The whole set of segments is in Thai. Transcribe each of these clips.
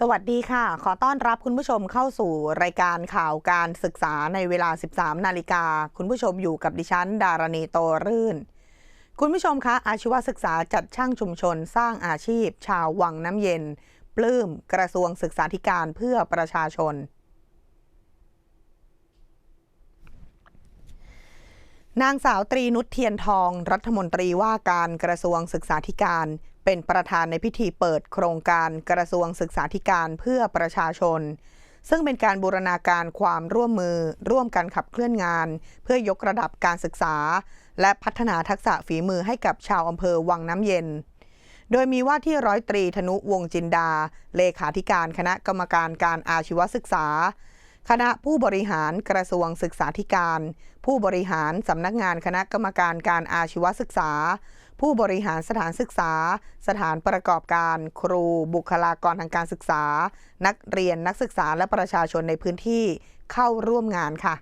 สวัสดีค่ะ ขอต้อนรับคุณผู้ชมเข้าสู่รายการข่าวการศึกษาในเวลา 13 นาฬิกา คุณผู้ชมอยู่กับดิฉัน ดารณีโตรื่น คุณผู้ชมคะอาชีวศึกษาจัดช่างชุมชนสร้างอาชีพ ชาววังน้ำเย็น ปลื้มกระทรวงศึกษาธิการเพื่อประชาชนนางสาวตรีนุชเทียนทอง รัฐมนตรีว่าการกระทรวงศึกษาธิการ เป็นประธานในพิธีเปิดโครงการกระทรวงศึกษาธิการเพื่อประชาชน ซึ่งเป็นการบูรณาการความร่วมมือ ร่วมกันขับเคลื่อนงาน เพื่อยกระดับการศึกษา และพัฒนาทักษะฝีมือให้กับชาวอำเภอวังน้ำเย็น โดยมีว่าที่ร้อยตรีธนุวงจินดา เลขาธิการคณะกรรมการการอาชีวศึกษา คณะผู้บริหารกระทรวงศึกษาธิการ ผู้บริหารสำนักงานคณะกรรมการการอาชีวศึกษา ผู้บริหารสถานศึกษา สถานประกอบการ ครู บุคลากรทางการศึกษา นักเรียนนักศึกษาและประชาชนในพื้นที่เข้าร่วมงานค่ะ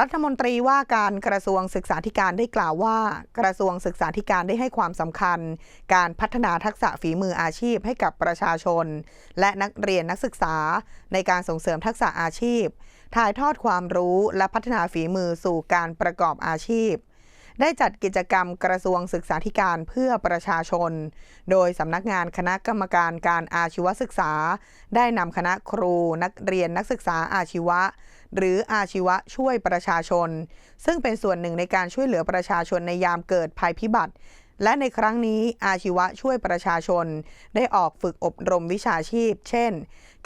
รัฐมนตรีว่าการกระทรวงศึกษาธิการได้กล่าวว่า กระทรวงศึกษาธิการได้ให้ความสำคัญ การพัฒนาทักษะฝีมืออาชีพให้กับประชาชน และนักเรียนนักศึกษา ในการส่งเสริมทักษะอาชีพ ถ่ายทอดความรู้และพัฒนาฝีมือสู่การประกอบอาชีพ ได้จัดกิจกรรมกระทรวงศึกษาธิการเพื่อประชาชน โดยสำนักงานคณะกรรมการการอาชีวศึกษา ได้นำคณะครูนักเรียนนักศึกษาอาชีวะ หรืออาชีวะช่วยประชาชน ซึ่งเป็นส่วนหนึ่งในการช่วยเหลือประชาชนในยามเกิดภัยพิบัติ และในครั้งนี้อาชีวะช่วยประชาชน ได้ออกฝึกอบรมวิชาชีพ เช่น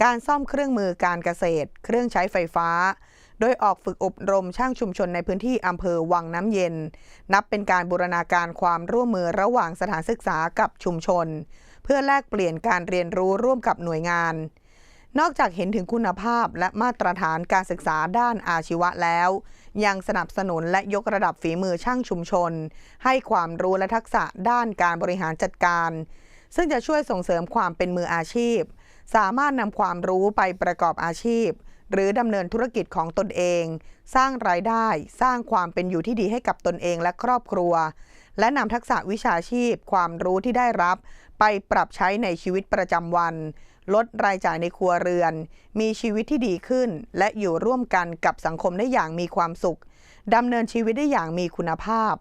การซ่อมเครื่องมือการเกษตร เครื่องใช้ไฟฟ้า โดยออกฝึกอบรมช่างชุมชนในพื้นที่อำเภอวังน้ำเย็น นับเป็นการบูรณาการความร่วมมือระหว่างสถานศึกษากับชุมชน เพื่อแลกเปลี่ยนการเรียนรู้ร่วมกับหน่วยงาน นอกจากเห็นถึงคุณภาพและมาตรฐานการศึกษาด้านอาชีวะแล้ว ยังสนับสนุนและยกระดับฝีมือช่างชุมชน ให้ความรู้และทักษะด้านการบริหารจัดการ ซึ่งจะช่วยส่งเสริมความเป็นมืออาชีพ สามารถนำความรู้ไปประกอบอาชีพ หรือดำเนินธุรกิจของตนเอง สร้างรายได้สร้างความเป็นอยู่ที่ดีให้กับตนเองและครอบครัว และนำทักษะวิชาชีพ ความรู้ที่ได้รับ ไปปรับใช้ในชีวิตประจำวัน ลดรายจ่ายในครัวเรือน มีชีวิตที่ดีขึ้น และอยู่ร่วมกันกับสังคมได้อย่างมีความสุขดำเนินชีวิตได้อย่างมีคุณภาพ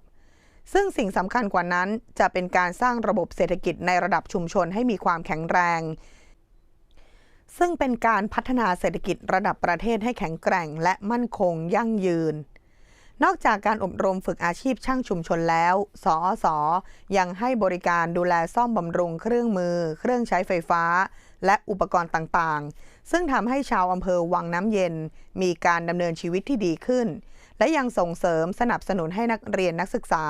ซึ่งสิ่งสำคัญกว่านั้นจะเป็นการสร้างระบบเศรษฐกิจในระดับชุมชนให้มีความแข็งแรง ซึ่งเป็นการพัฒนาเศรษฐกิจระดับประเทศให้แข็งแกร่ง และมั่นคงยั่งยืน นอกจากการอบรมฝึกอาชีพช่างชุมชนแล้ว สอสอยังให้บริการดูแลซ่อมบำรุงเครื่องมือ เครื่องใช้ไฟฟ้า และอุปกรณ์ต่างๆ ซึ่งทำให้ชาวอำเภอวังน้ำเย็น มีการดำเนินชีวิตที่ดีขึ้น และยังส่งเสริมสนับสนุนให้นักเรียนนักศึกษา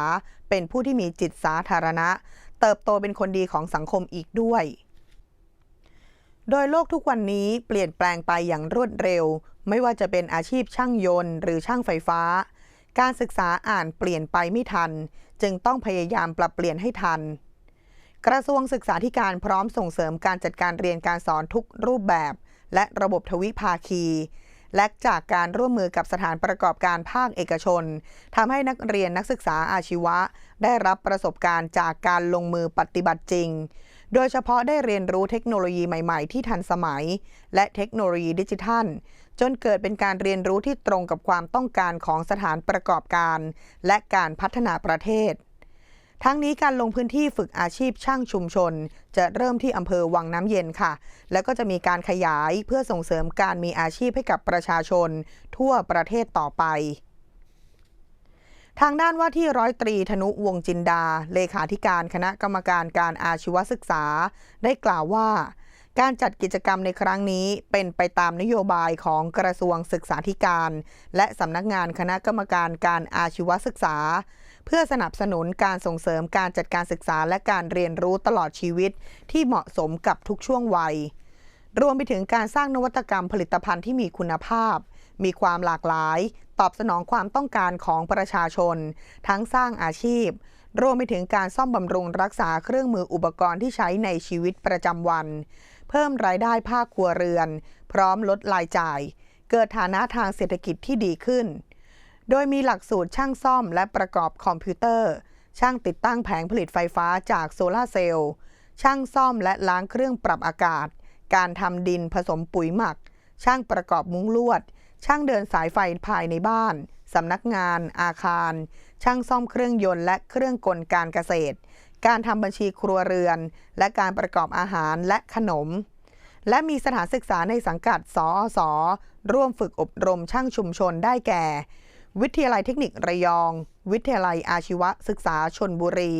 เป็นผู้ที่มีจิตสาธารณะ เติบโตเป็นคนดีของสังคมอีกด้วย โดยโลกทุกวันนี้เปลี่ยนแปลงไปอย่างรวดเร็ว ไม่ว่าจะเป็นอาชีพช่างยนต์ หรือช่างไฟฟ้า การศึกษาอ่านเปลี่ยนไปไม่ทัน จึงต้องพยายามปรับเปลี่ยนให้ทัน กระทรวงศึกษาธิการพร้อมส่งเสริมการจัดการเรียนการสอนทุกรูปแบบ และระบบทวิภาคี และจากการร่วมมือกับสถานประกอบการภาคเอกชนทำให้นักเรียนนักศึกษาอาชีวะ ได้รับประสบการณ์จากการลงมือปฏิบัติจริง โดยเฉพาะได้เรียนรู้เทคโนโลยีใหม่ ๆ ที่ทันสมัย และเทคโนโลยีดิจิทัล จนเกิดเป็นการเรียนรู้ที่ตรงกับความต้องการของสถานประกอบการ และการพัฒนาประเทศ ทั้งนี้การลงพื้นที่ฝึกอาชีพช่างชุมชน จะเริ่มที่อำเภอวังน้ำเย็นค่ะ แล้วก็จะมีการขยายเพื่อส่งเสริมการมีอาชีพให้กับประชาชน ทั่วประเทศต่อไป ทางด้านว่าที่ร้อยตรีธนุวงจินดา เลขาธิการคณะกรรมการการอาชีวศึกษา ได้กล่าวว่า การจัดกิจกรรมในครั้งนี้เป็นไปตามนโยบายของกระทรวงศึกษาธิการ และสำนักงานคณะกรรมการการอาชีวศึกษา เพื่อสนับสนุนการส่งเสริมการจัดการศึกษาและการเรียนรู้ตลอดชีวิต ที่เหมาะสมกับทุกช่วงวัย รวมไปถึงการสร้างนวัตกรรมผลิตภัณฑ์ที่มีคุณภาพ มีความหลากหลาย ตอบสนองความต้องการของประชาชน ทั้งสร้างอาชีพ รวมไปถึงการซ่อมบำรุงรักษาเครื่องมืออุปกรณ์ที่ใช้ในชีวิตประจำวัน เพิ่มรายได้ภาคครัวเรือน พร้อมลดรายจ่าย เกิดฐานะทางเศรษฐกิจที่ดีขึ้น โดยมีหลักสูตรช่างซ่อมและประกอบคอมพิวเตอร์ ช่างติดตั้งแผงผลิตไฟฟ้าจากโซลาเซลล์ ช่างซ่อมและล้างเครื่องปรับอากาศการทำดินผสมปุ๋ยหมัก ช่างประกอบมุ้งลวด ช่างเดินสายไฟภายในบ้านสำนักงาน อาคาร ช่างซ่อมเครื่องยนต์และเครื่องกลการเกษตร การทำบัญชีครัวเรือน และการประกอบอาหารและขนม และมีสถานศึกษาในสังกัดสอสอร่วมฝึกอบรมช่างชุมชนได้แก่ วิทยาลัยเทคนิคระยอง วิทยาลัยอาชีวศึกษาชนบุรี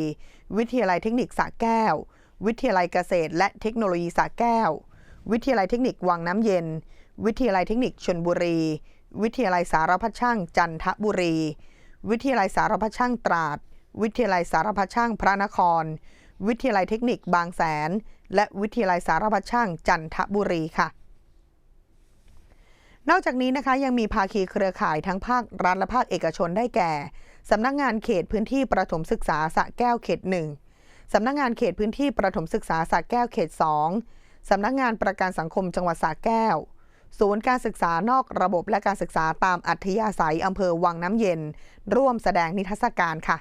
วิทยาลัยเทคนิคสระแก้ว วิทยาลัยเกษตร และเทคโนโลยีสระแก้ว วิทยาลัยเทคนิควังน้ำเย็น วิทยาลัยเทคนิคชนบุรี วิทยาลัยสารพัดช่างจันทบุรี วิทยาลัยสารพัดช่างตราด วิทยาลัยสารพัดช่างพระนคร วิทยาลัยเทคนิคบางแสน และวิทยาลัยสารพัดช่างจันทบุรีค่ะ นอกจากนี้นะคะยังมีภาคีเครือข่ายทั้งภาครัฐและภาคเอกชนได้แก่สำนักงานเขตพื้นที่ประถมศึกษาสะแก้วเขตหนึ่งสำนักงานเขตพื้นที่ประถมศึกษาสระแก้วเขต 2 สำนักงานประกันสังคมจังหวัดสระแก้ว ศูนย์การศึกษานอกระบบและการศึกษาตามอัธยาศัยอำเภอวังน้ำเย็น ร่วมแสดงนิทรรศการค่ะ